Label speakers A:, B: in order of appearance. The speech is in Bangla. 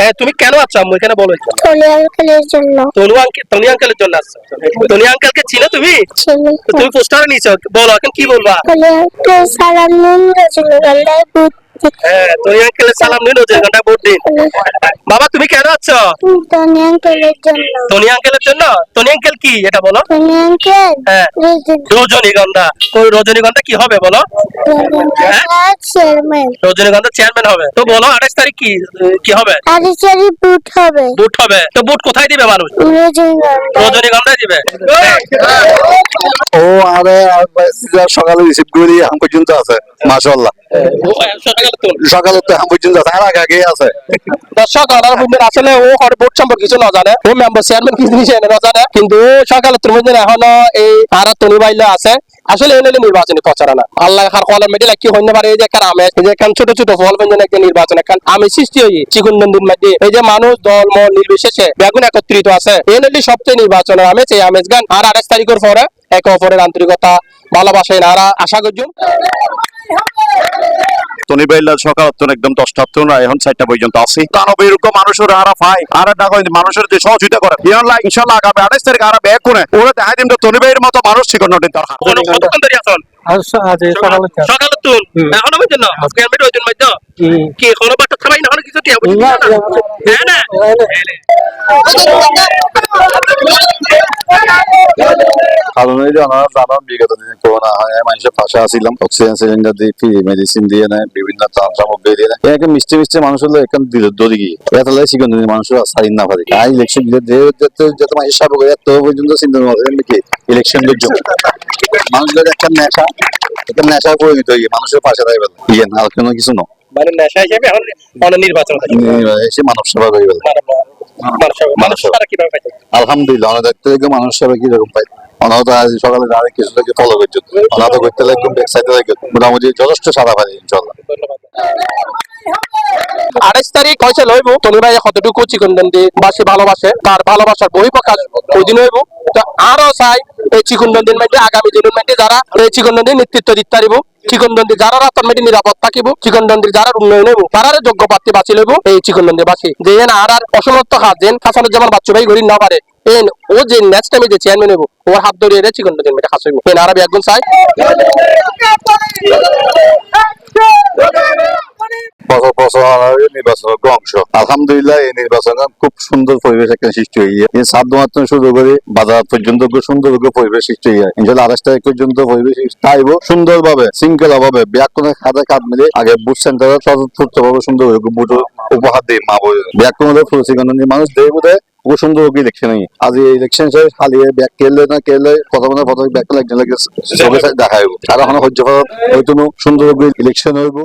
A: হ্যাঁ তুমি কেন আছো আম্মু? এখানে বলো।
B: থলি আঙ্কেলের জন্য।
A: তনু আঙ্কেল তনি আঙ্কেলের জন্য আসছো তনি আঙ্কেলকে চিনো তুমি? তুমি পোস্টার নিছো বলো এখন কি বলবা?
B: থলি আঙ্কেল সালাম নিন রজনীগন্ধায় বুদ্ধি
A: হ্যাঁ তনি আঙ্কেলের সালাম যে ঘণ্টা ভোট দিন। বাবা তুমি কেন আছো?
B: টনি আঙ্কেলের জন্য।
A: তনি আঙ্কেলের জন্য? তনি আঙ্কেল কি? এটা বলো।
B: Tony uncle?
A: হ্যাঁ। রজনীগন্ধা। রজনীগন্ধা কি হবে বলো?
B: রজনীগন্ধা চেয়ারম্যান
A: রজনীগন্ধা চেয়ারম্যান হবে। তো বলো আঠাশ তারিখ কি কি হবে?
B: আরিচারি বুট হবে।
A: বুট হবে। তো বুট কোথায় দিবে মানুষ?
B: রজনীগন্ধা।
A: দিবে।
C: ও আরে সকালে রিসিভ করি এখন পর্যন্ত আছে। মাশাআল্লাহ। সকালে তো। পর্যন্ত আছে।
A: দর্শক আসলে ও ভোট সম্পর্কে কিছু ও মেম্বার চেয়ারম্যান কি জিনিস এনে না জানে কিন্তু সকালে বুঝবেন এখনও এই আরা বাইলে আছে। আসলে এনে নির্বাচনী প্রচারণা। আল্লাহ মেডেল কি পারে, এই যে এই যে ছোট ছোট ফল ব্যঞ্জন একটা নির্বাচন আমি সৃষ্টি হই, চিকুন মধ্যে এই যে মানুষ, দল মল নির্বিশেষে বেগুন একত্রিত আছে। এই নদী সবচেয়ে নির্বাচনের আমেজ, এই আমেজ গান। আর আঠাশ তারিখের পরে একে অপরের আন্তরিকতা, ভালোবাসায় নারা, আশা করছি
C: তনি বাইলা সকাল একদম দশটা এখন চারটা পর্যন্ত আছি। দানব এরকম মানুষের আরা পাই আর টাকা মানুষের যে সহযোগিতা করে। ইয়াল্লাহ ইনশাল্লাহ আগামী আঠাশ তারিখ আর ব্যাগ করে ওরা দেখা দিন তনি বাইয়ের মতো মানুষ নদীর দরকার
A: কতক্ষণ সকালে তুল এখনও ওই দিন কি এখনও বাটা থামাই না কিছু টিয়া হ্যাঁ না
C: বিগত দিনে করোনা হয় মানুষের পাশে আসিলাম অক্সিজেন সিলিন্ডার দিয়ে ফ্রি মেডিসিন দিয়ে নেয় বিভিন্ন ত্রাণ সামগ্রী দিয়ে নেয় একে মিষ্টি মিষ্টি মানুষ হলো এখন দিল দড়ি গিয়ে এত লাই শিখন মানুষ সারিন না পারে আর ইলেকশন দিলে যাতে যাতে মানুষ সাব করে এত পর্যন্ত চিন্তা করেন কি ইলেকশন জন্য মানুষদের একটা নেশা একটা নেশা হয়ে মানুষের পাশে থাকবে ইয়ে আর কোনো কিছু না
A: মানে নেশা হিসেবে এখন অনেক নির্বাচন।
C: মানব সেবা করে
A: মানুষ কীভাবে
C: আলহামদুলিল্লাহ অনেক দেখতে মানুষ সেবা কীরকম পাই ওনারা তো আজ সকালে কিছু ফলো করছে। করতে লাগবে ব্যাকসাইডে লাগবে। মোটামুটি যথেষ্ট সাদা পানি ইনশাল্লাহ।
A: আঠাইশ তারিখ হয়েছে লইব তনুরাই কতটুকু চিকন দন্দি বাসী ভালোবাসে, তার ভালোবাসার বই প্রকাশ ওই দিন হইব? তো আরও চাই এই চিকন দন্দির মধ্যে আগামী দিনের মধ্যে যারা এই চিকুনবন্দির নেতৃত্ব দিতে পারিব চিকন দন্দি যারা রাস্তার মধ্যে নিরাপদ থাকিব চিকন দন্দির যারা উন্নয়ন হইব তারা যোগ্য প্রার্থী বাঁচি লইব এই চিকন দন্দি বাসী যে আর আর অসমর্থ হাত যেন হাসানুজ্জামান বাচ্চু ভাই গড়ি না পারে এন ও যে নেক্সট টাইমে যে চেয়ারম্যান হইব, ওর হাত ধরিয়ে রে চিকন দন্দির মধ্যে খাস হইব এন আরবি একজন চাই।
C: নির্বাচনের অংশ। আলহামদুলিল্লাহ, এই নির্বাচন খুব সুন্দর পরিবেশ একটা সৃষ্টি গিয়ে। এই সাত মাত্র শুরু করে, বাজার পর্যন্ত সুন্দর পরিবেশ সৃষ্টি যায় ইনশাল্লাহ আঠাশ তারিখ পর্যন্ত পরিবেশ চাইব সুন্দর ভাবে শৃঙ্খলা ভাবে ব্যাকরণের খাতে খাত মিলে আগে বুট সেন্টারে স্বতঃস্ফূর্ত ভাবে সুন্দর বুট উপহার দিই মা বই ব্যাকরণের ফুলসিগন্ধী মানুষ দেয় বোধ সুন্দর ইলেকশন আজ এই ইলেকশন হালিয়ে ব্যাক কেলে না কেলে কথা মানে কথা ব্যাক কেলে একজন লাগে দেখা হইব। আর এখন সহ্য হয়তো সুন্দর ইলেকশন হইব।